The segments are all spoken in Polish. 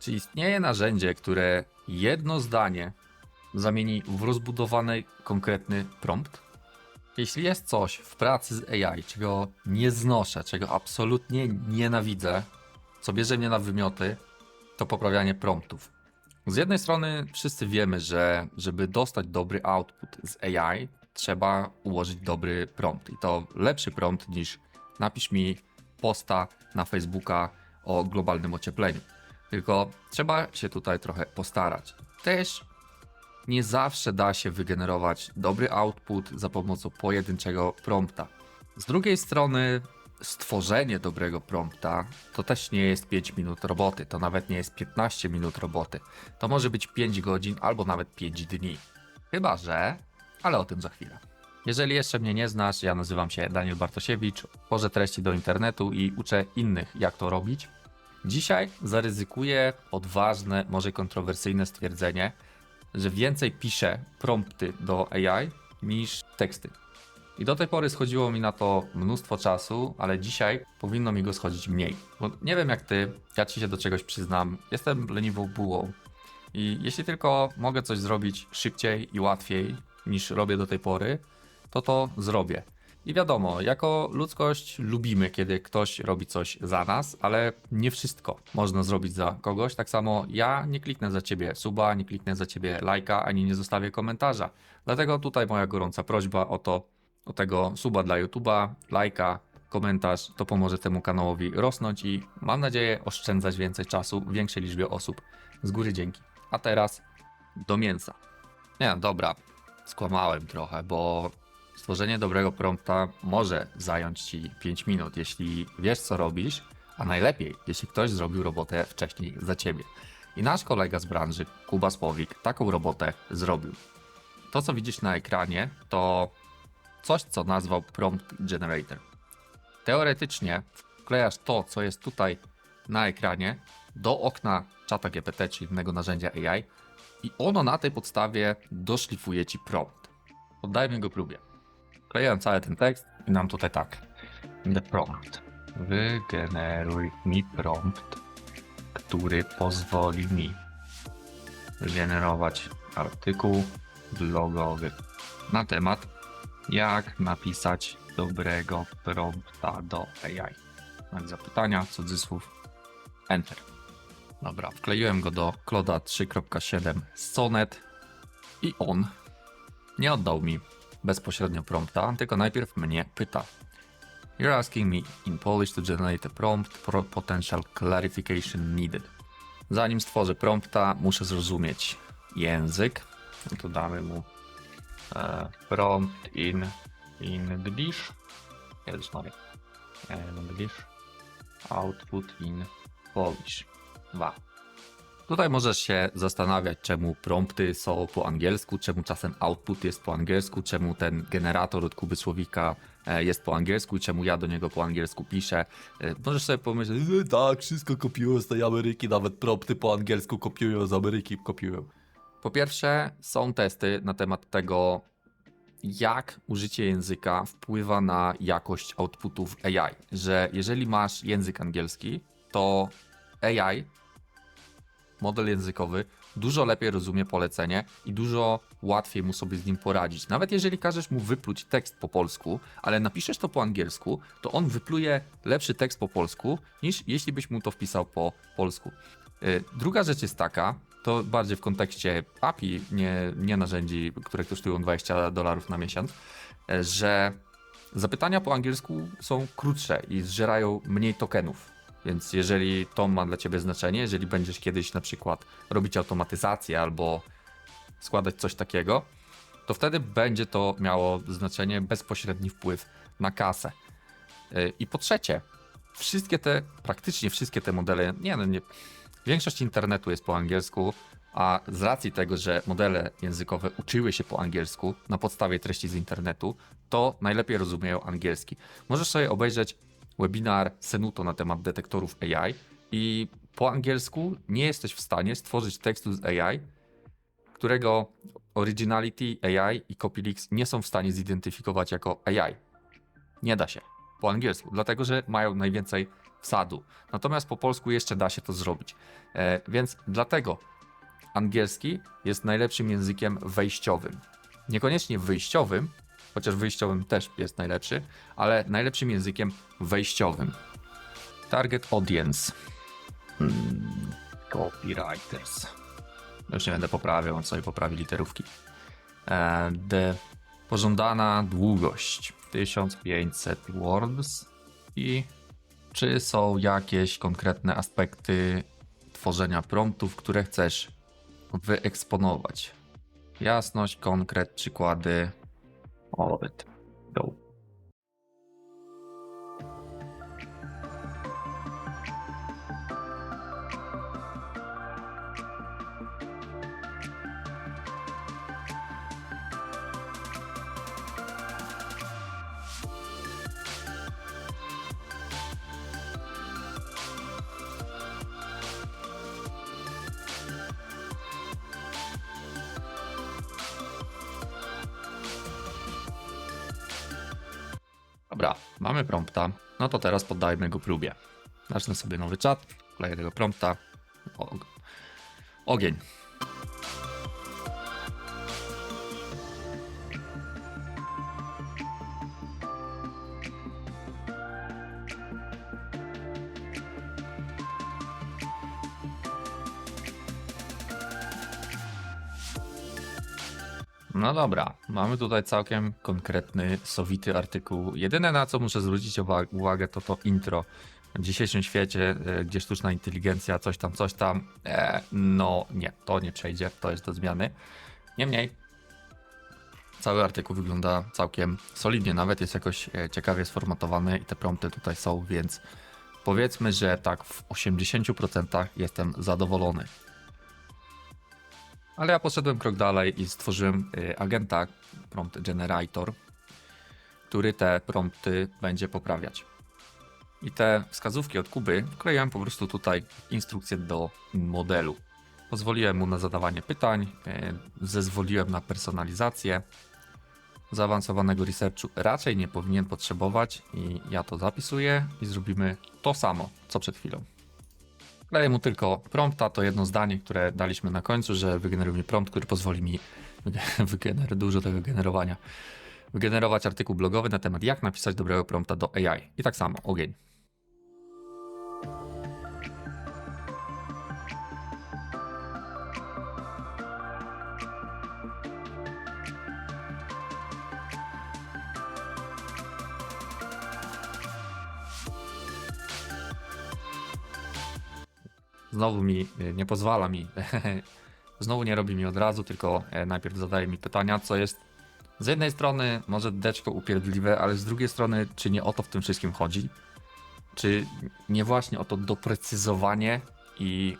Czy istnieje narzędzie, które jedno zdanie zamieni w rozbudowany, konkretny prompt? Jeśli jest coś w pracy z AI, czego nie znoszę, czego absolutnie nienawidzę, co bierze mnie na wymioty, to poprawianie promptów. Z jednej strony wszyscy wiemy, że żeby dostać dobry output z AI, trzeba ułożyć dobry prompt. I to lepszy prompt niż napisz mi posta na Facebooka o globalnym ociepleniu. Tylko trzeba się tutaj trochę postarać. Też nie zawsze da się wygenerować dobry output za pomocą pojedynczego prompta. Z drugiej strony, stworzenie dobrego prompta to też nie jest 5 minut roboty, to nawet nie jest 15 minut roboty. To może być 5 godzin albo nawet 5 dni. Chyba że, ale o tym za chwilę. Jeżeli jeszcze mnie nie znasz, ja nazywam się Daniel Bartosiewicz, tworzę treści do internetu i uczę innych, jak to robić. Dzisiaj zaryzykuję odważne, może kontrowersyjne stwierdzenie, że więcej piszę prompty do AI niż teksty. I do tej pory schodziło mi na to mnóstwo czasu, ale dzisiaj powinno mi go schodzić mniej. Bo nie wiem jak ty, ja ci się do czegoś przyznam, jestem leniwą bułą. I jeśli tylko mogę coś zrobić szybciej i łatwiej niż robię do tej pory, to to zrobię. I wiadomo, jako ludzkość lubimy, kiedy ktoś robi coś za nas, ale nie wszystko można zrobić za kogoś. Tak samo ja nie kliknę za ciebie suba, nie kliknę za ciebie lajka, ani nie zostawię komentarza. Dlatego tutaj moja gorąca prośba o to, o tego suba dla YouTube'a, lajka, komentarz, to pomoże temu kanałowi rosnąć i mam nadzieję oszczędzać więcej czasu większej liczbie osób. Z góry dzięki. A teraz do mięsa. Nie, dobra, skłamałem trochę, bo stworzenie dobrego prompta może zająć ci 5 minut, jeśli wiesz co robisz, a najlepiej, jeśli ktoś zrobił robotę wcześniej za ciebie. I nasz kolega z branży, Kuba Spowik, taką robotę zrobił. To, co widzisz na ekranie, to coś, co nazwał prompt generator. Teoretycznie wklejasz to, co jest tutaj na ekranie, do okna czata GPT czy innego narzędzia AI i ono na tej podstawie doszlifuje ci prompt. Oddajmy go próbie. Wklejam cały ten tekst i nam tutaj tak. The prompt. Wygeneruj mi prompt, który pozwoli mi wygenerować artykuł blogowy na temat jak napisać dobrego prompta do AI. Znak zapytania, cudzysłów, enter. Dobra, wkleiłem go do Cloda 3.7 Sonnet i on nie oddał mi bezpośrednio prompta, tylko najpierw mnie pyta. You're asking me in Polish to generate a prompt for potential clarification needed. Zanim stworzę prompta, muszę zrozumieć język. No to damy mu e, prompt in English. Jezus Maria. English. Output in Polish. 2. Tutaj możesz się zastanawiać, czemu prompty są po angielsku, czemu czasem output jest po angielsku, czemu ten generator od Kuby Słowika e, jest po angielsku i czemu ja do niego po angielsku piszę. E, Możesz sobie pomyśleć, "E, tak, wszystko kopiują z tej Ameryki, nawet prompty po angielsku kopiują, z Ameryki kopiują. Po pierwsze, są testy na temat tego, jak użycie języka wpływa na jakość outputów AI. Że jeżeli masz język angielski, to AI model językowy dużo lepiej rozumie polecenie i dużo łatwiej mu sobie z nim poradzić. Nawet jeżeli każesz mu wypluć tekst po polsku, ale napiszesz to po angielsku, to on wypluje lepszy tekst po polsku niż jeśli byś mu to wpisał po polsku. Y, Druga rzecz jest taka, to bardziej w kontekście API, nie, nie narzędzi, które kosztują 20 dolarów na miesiąc, y, że zapytania po angielsku są krótsze i zżerają mniej tokenów. Więc jeżeli to ma dla Ciebie znaczenie, jeżeli będziesz kiedyś na przykład robić automatyzację albo składać coś takiego, to wtedy będzie to miało znaczenie, bezpośredni wpływ na kasę. Yy, I po trzecie, wszystkie te, praktycznie wszystkie te modele, nie no, nie, większość internetu jest po angielsku, a z racji tego, że modele językowe uczyły się po angielsku na podstawie treści z internetu, to najlepiej rozumieją angielski. Możesz sobie obejrzeć webinar Senuto na temat detektorów AI i po angielsku nie jesteś w stanie stworzyć tekstu z AI, którego Originality AI i Copylix nie są w stanie zidentyfikować jako AI. Nie da się po angielsku, dlatego że mają najwięcej wsadu. Natomiast po polsku jeszcze da się to zrobić. E, więc dlatego angielski jest najlepszym językiem wejściowym. Niekoniecznie wyjściowym, chociaż wyjściowym też jest najlepszy, ale najlepszym językiem wejściowym. Target audience. Hmm, copywriters. Już nie będę poprawiał, on sobie poprawi literówki. E, The pożądana długość 1500 words i czy są jakieś konkretne aspekty tworzenia promptów, które chcesz wyeksponować. Jasność, konkret, przykłady. All of it. Go. Mamy prompta. No to teraz poddajmy go próbie. Zacznę sobie nowy czat, wkleję tego prompta. O, ogień. No dobra, mamy tutaj całkiem konkretny, sowity artykuł. Jedyne na co muszę zwrócić uwa- uwagę to to intro. W dzisiejszym świecie, e, gdzie sztuczna inteligencja, coś tam, coś tam, e, no nie, to nie przejdzie, to jest do zmiany. Niemniej, cały artykuł wygląda całkiem solidnie, nawet jest jakoś e, ciekawie sformatowany i te prompty tutaj są, więc powiedzmy, że tak w 80% jestem zadowolony. Ale ja poszedłem krok dalej i stworzyłem y, agenta Prompt Generator, który te prompty będzie poprawiać. I te wskazówki od Kuby wkleiłem po prostu tutaj instrukcję do modelu. Pozwoliłem mu na zadawanie pytań, y, zezwoliłem na personalizację. Zaawansowanego researchu raczej nie powinien potrzebować i ja to zapisuję i zrobimy to samo, co przed chwilą. Daję mu tylko prompta, to jedno zdanie, które daliśmy na końcu, że wygeneruj mi prompt, który pozwoli mi wygener dużo tego generowania. Wygenerować artykuł blogowy na temat jak napisać dobrego prompta do AI. I tak samo, ogień. Znowu mi y, nie pozwala mi, znowu nie robi mi od razu, tylko e, najpierw zadaje mi pytania, co jest z jednej strony może deczko upierdliwe, ale z drugiej strony, czy nie o to w tym wszystkim chodzi? Czy nie właśnie o to doprecyzowanie i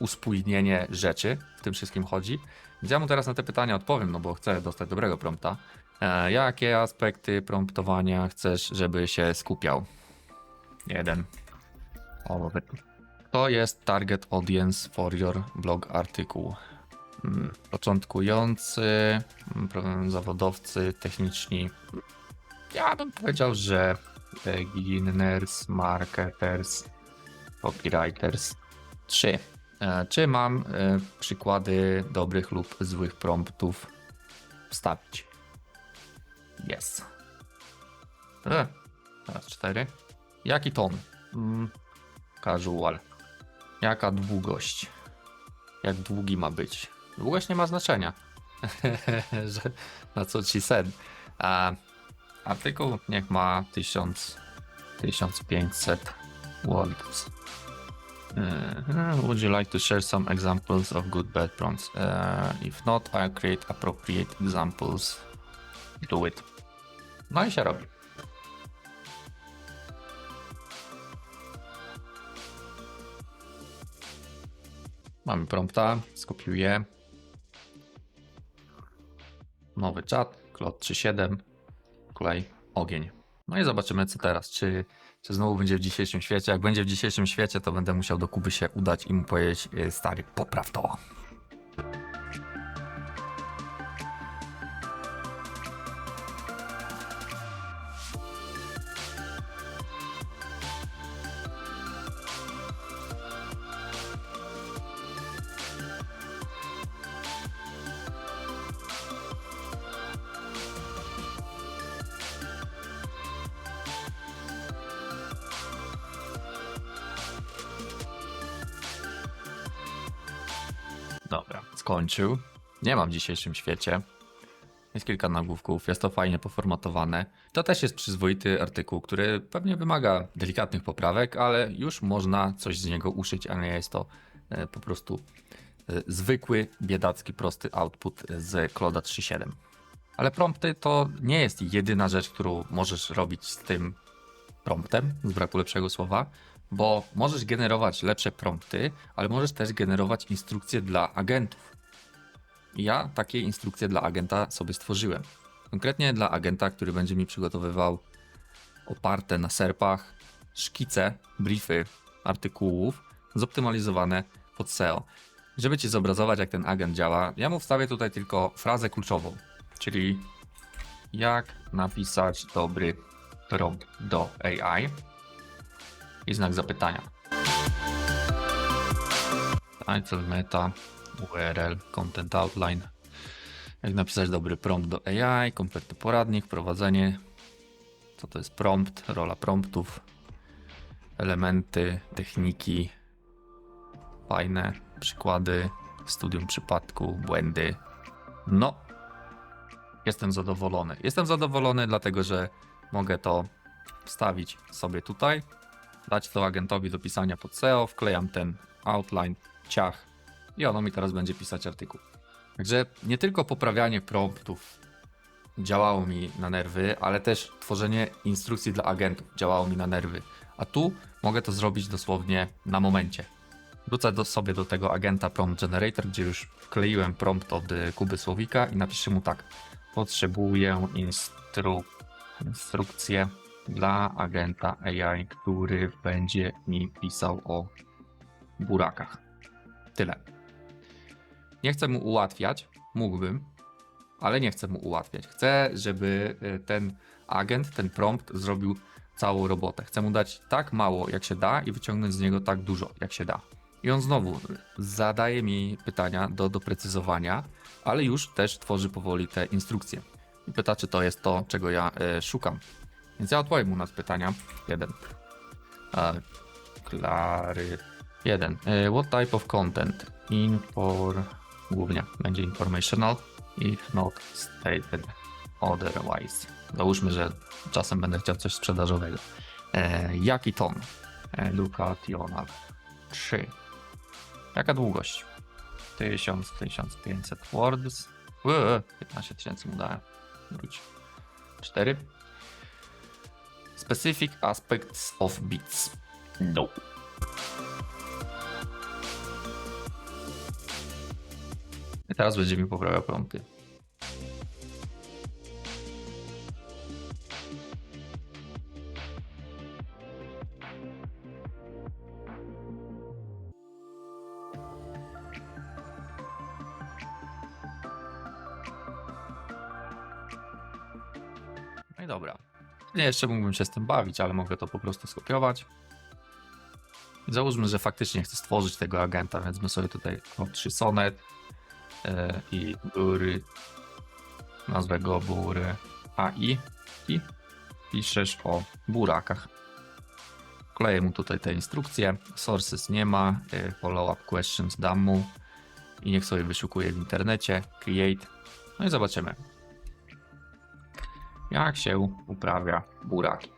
uspójnienie rzeczy w tym wszystkim chodzi? Więc ja mu teraz na te pytania odpowiem, no bo chcę dostać dobrego prompta. E, jakie aspekty promptowania chcesz, żeby się skupiał? Jeden. Of it. To jest target audience for your blog artykuł. Mm, Początkujący, mm, problem zawodowcy, techniczni. Ja bym powiedział, że beginners, marketers, copywriters. Trzy. E, Czy mam e, przykłady dobrych lub złych promptów wstawić? Yes. E, Teraz cztery. Jaki ton? Mm, Casual. Jaka długość? Jak długi ma być? Długość nie ma znaczenia. Na co ci sen. A artykuł niech ma 1000, 1500 words. Uh, would you like to share some examples of good bad prompts? Uh, if not, I'll create appropriate examples. Do it. No i się robi. Mamy prompta, skopiuję. Nowy czat, klot 3.7, klej, ogień. No i zobaczymy co teraz, czy, czy znowu będzie w dzisiejszym świecie. Jak będzie w dzisiejszym świecie, to będę musiał do Kuby się udać i mu powiedzieć, "E, stary, popraw to. Dobra, skończył. Nie mam w dzisiejszym świecie. Jest kilka nagłówków, jest to fajnie poformatowane. To też jest przyzwoity artykuł, który pewnie wymaga delikatnych poprawek, ale już można coś z niego uszyć, a nie jest to e, po prostu e, zwykły, biedacki, prosty output z Cloda 3.7. Ale prompty to nie jest jedyna rzecz, którą możesz robić z tym promptem, z braku lepszego słowa, bo możesz generować lepsze prompty, ale możesz też generować instrukcje dla agentów. Ja takie instrukcje dla agenta sobie stworzyłem. Konkretnie dla agenta, który będzie mi przygotowywał oparte na serpach szkice, briefy artykułów zoptymalizowane pod SEO. Żeby ci zobrazować, jak ten agent działa, ja mu wstawię tutaj tylko frazę kluczową, czyli jak napisać dobry prompt do AI i znak zapytania. Title, meta, URL, content outline. Jak napisać dobry prompt do AI, kompletny poradnik, prowadzenie. Co to jest prompt, rola promptów, elementy, techniki, fajne przykłady, studium przypadku, błędy. No, jestem zadowolony. Jestem zadowolony, dlatego że mogę to wstawić sobie tutaj, dać to agentowi do pisania pod SEO, wklejam ten outline, ciach i ono mi teraz będzie pisać artykuł. Także nie tylko poprawianie promptów działało mi na nerwy, ale też tworzenie instrukcji dla agentów działało mi na nerwy. A tu mogę to zrobić dosłownie na momencie. Wrócę do, sobie do tego agenta Prompt Generator, gdzie już wkleiłem prompt od y, Kuby Słowika i napiszę mu tak. Potrzebuję instru instrukcję dla agenta AI, który będzie mi pisał o burakach. Tyle. Nie chcę mu ułatwiać, mógłbym, ale nie chcę mu ułatwiać. Chcę, żeby y, ten agent, ten prompt zrobił całą robotę. Chcę mu dać tak mało, jak się da i wyciągnąć z niego tak dużo, jak się da. I on znowu zadaje mi pytania do doprecyzowania, ale już też tworzy powoli te instrukcje. I pyta, czy to jest to, czego ja y, szukam. Więc ja odpowiem mu na pytania. Jeden. E, Klary. Jeden. E, what type of content? Infor... Głównie będzie informational, if not stated otherwise. Załóżmy, że czasem będę chciał coś sprzedażowego. E, jaki ton? E, Ducational. 3. Jaka długość? 1000, 1500 words. Ue, 15 tysięcy mu dałem. Wróć. 4. Specific aspects of bits. No. I teraz będzie mi poprawiał prompty. No i dobra. Nie, jeszcze mógłbym się z tym bawić, ale mogę to po prostu skopiować. Załóżmy, że faktycznie chcę stworzyć tego agenta, więc my sobie tutaj o 3 sonet i bury, nazwę go bury AI i piszesz o burakach. Kleję mu tutaj te instrukcje, sources nie ma, e, follow-up questions dam mu i niech sobie wyszukuje w internecie, create, no i zobaczymy jak się uprawia buraki.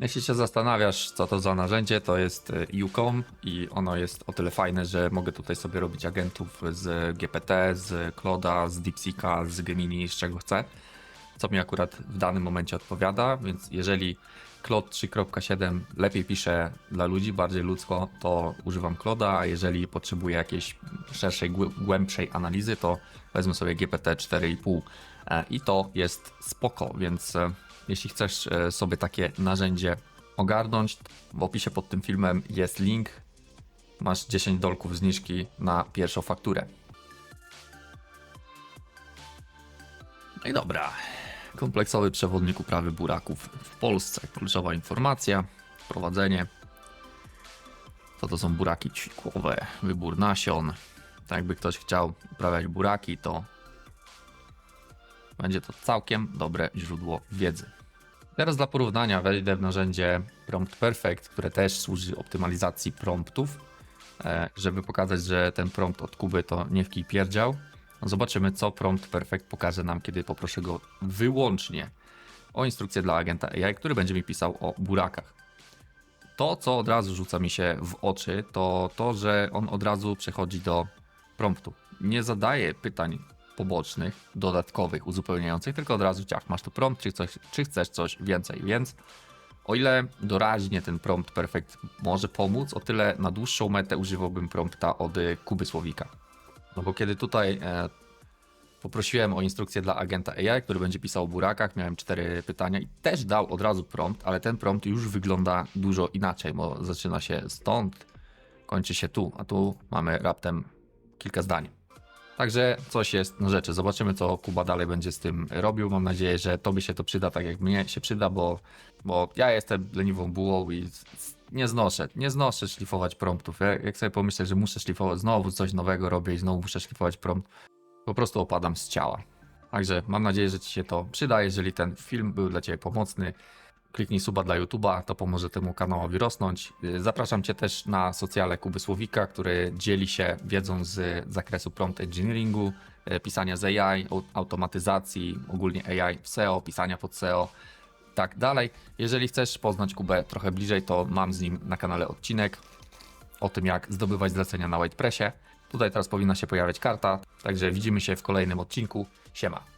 Jeśli się zastanawiasz, co to za narzędzie, to jest y, Ucom i ono jest o tyle fajne, że mogę tutaj sobie robić agentów z GPT, z Cloda, z DeepSeeka, z Gemini, z czego chcę, co mi akurat w danym momencie odpowiada, więc jeżeli Claude 3.7 lepiej pisze dla ludzi, bardziej ludzko, to używam Cloda, a jeżeli potrzebuję jakiejś szerszej, głę- głębszej analizy, to wezmę sobie GPT 4,5 e, i to jest spoko, więc e, jeśli chcesz e, sobie takie narzędzie ogarnąć, w opisie pod tym filmem jest link, masz 10 dolków zniżki na pierwszą fakturę. No i dobra. Kompleksowy przewodnik uprawy buraków w Polsce. Kluczowa informacja, wprowadzenie. Co to są buraki ćwikłowe, wybór nasion. Tak jakby ktoś chciał uprawiać buraki, to będzie to całkiem dobre źródło wiedzy. Teraz dla porównania wejdę w narzędzie Prompt Perfect, które też służy optymalizacji promptów, e, żeby pokazać, że ten prompt od Kuby to nie w kij pierdział. Zobaczymy, co Prompt Perfect pokaże nam, kiedy poproszę go wyłącznie o instrukcję dla agenta AI, który będzie mi pisał o burakach. To, co od razu rzuca mi się w oczy, to to, że on od razu przechodzi do promptu. Nie zadaje pytań pobocznych, dodatkowych, uzupełniających, tylko od razu ciach, masz tu prompt, czy, coś, czy chcesz coś więcej. Więc o ile doraźnie ten prompt perfect może pomóc, o tyle na dłuższą metę używałbym prompta od y, Kuby Słowika. No bo kiedy tutaj e, poprosiłem o instrukcję dla agenta AI, który będzie pisał o burakach, miałem cztery pytania i też dał od razu prompt, ale ten prompt już wygląda dużo inaczej, bo zaczyna się stąd, kończy się tu, a tu mamy raptem kilka zdań. Także coś jest na rzeczy. Zobaczymy, co Kuba dalej będzie z tym robił. Mam nadzieję, że tobie się to przyda tak jak mnie się przyda, bo, bo ja jestem leniwą bułą i nie znoszę, nie znoszę szlifować promptów. Ja, jak sobie pomyślę, że muszę szlifować, znowu coś nowego robię i znowu muszę szlifować prompt, po prostu opadam z ciała. Także mam nadzieję, że Ci się to przyda. Jeżeli ten film był dla Ciebie pomocny, kliknij suba dla YouTube'a, to pomoże temu kanałowi rosnąć. Zapraszam Cię też na socjale Kuby Słowika, który dzieli się wiedzą z zakresu prompt engineeringu, yy, pisania z AI, au- automatyzacji, ogólnie AI w SEO, pisania pod SEO, tak dalej. Jeżeli chcesz poznać Kubę trochę bliżej, to mam z nim na kanale odcinek o tym, jak zdobywać zlecenia na WordPressie. Tutaj teraz powinna się pojawiać karta, także widzimy się w kolejnym odcinku. Siema.